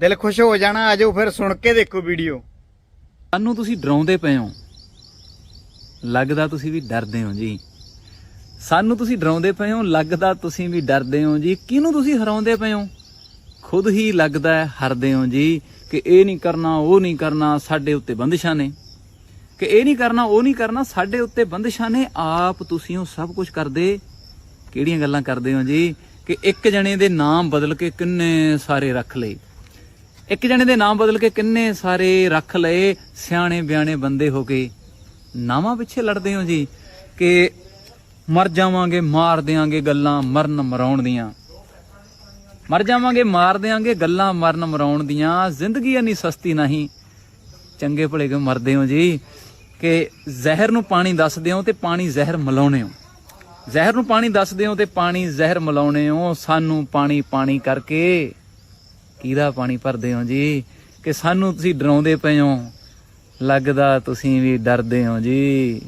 ਦਿਲ ਖੁਸ਼ ਹੋ ਜਾਣਾ ਆਜੋ ਫਿਰ ਸੁਣ ਕੇ ਦੇਖੋ ਵੀਡੀਓ। ਸਾਨੂੰ ਤੁਸੀਂ ਡਰਾਉਂਦੇ ਪਏ ਹੋ। ਲੱਗਦਾ ਤੁਸੀਂ ਵੀ ਡਰਦੇ ਹੋ ਜੀ। ਸਾਨੂੰ ਤੁਸੀਂ ਡਰਾਉਂਦੇ ਪਏ ਹੋ, ਲੱਗਦਾ ਤੁਸੀਂ ਵੀ ਡਰਦੇ ਹੋ ਜੀ। ਕਿਹਨੂੰ ਤੁਸੀਂ ਹਰਾਉਂਦੇ ਪਏ ਹੋ? ਖੁਦ ਹੀ ਲੱਗਦਾ ਹੈ, ਹਰਦੇ ਹੋ ਜੀ, ਕਿ ਇਹ ਨਹੀਂ ਕਰਨਾ, ਉਹ ਨਹੀਂ ਕਰਨਾ, ਸਾਡੇ ਉੱਤੇ ਬੰਦਿਸ਼ਾਂ ਨੇ। ਕਿ ਇਹ ਨਹੀਂ ਕਰਨਾ, ਉਹ ਨਹੀਂ ਕਰਨਾ, ਸਾਡੇ ਉੱਤੇ ਬੰਦਿਸ਼ਾਂ ਨੇ। ਆਪ ਤੁਸੀਂ ਉਹ ਸਭ ਕੁਝ ਕਰਦੇ। ਕਿਹੜੀਆਂ ਗੱਲਾਂ ਕਰਦੇ ਹੋ ਜੀ? ਕਿ ਇੱਕ ਜਣੇ ਦੇ ਨਾਮ ਬਦਲ ਕੇ ਕਿੰਨੇ ਸਾਰੇ ਰੱਖ ਲਏ। ਇੱਕ ਜਣੇ ਦੇ ਨਾਮ ਬਦਲ ਕੇ ਕਿੰਨੇ ਸਾਰੇ ਰੱਖ ਲਏ, ਸਿਆਣੇ ਬਿਆਣੇ ਬੰਦੇ ਹੋ ਕੇ। ਨਾਵਾਂ ਪਿੱਛੇ ਲੜਦੇ ਹੋ ਜੀ ਕਿ ਮਰ ਜਾਵਾਂਗੇ, ਮਾਰ ਦਿਆਂਗੇ ਗੱਲਾਂ ਮਰਨ ਮਰਾਉਣ ਦੀਆਂ। ਮਰ ਜਾਵਾਂਗੇ, ਮਾਰ ਦਿਆਂਗੇ ਗੱਲਾਂ ਮਰਨ ਮਰਾਉਣ ਦੀਆਂ। ਜ਼ਿੰਦਗੀ ਇੰਨੀ ਸਸਤੀ ਨਹੀਂ। ਚੰਗੇ ਭਲੇ ਕੇ ਮਰਦੇ ਹੋ ਜੀ? ਕਿ ਜ਼ਹਿਰ ਨੂੰ ਪਾਣੀ ਦੱਸਦੇ ਹੋ ਤੇ ਪਾਣੀ ਜ਼ਹਿਰ ਮਿਲਾਉਣੇ ਹੋ। ਜ਼ਹਿਰ ਨੂੰ ਪਾਣੀ ਦੱਸਦੇ ਹੋ ਤੇ ਪਾਣੀ ਜ਼ਹਿਰ ਮਿਲਾਉਣੇ ਹੋ। ਸਾਨੂੰ ਪਾਣੀ ਪਾਣੀ ਕਰਕੇ ਕਿਹਦਾ ਪਾਣੀ ਭਰਦੇ ਹੋ ਜੀ? ਕਿ ਸਾਨੂੰ ਤੁਸੀਂ ਡਰਾਉਂਦੇ ਪਏ ਹੋ? ਲੱਗਦਾ ਤੁਸੀਂ ਵੀ ਡਰਦੇ ਹੋ ਜੀ।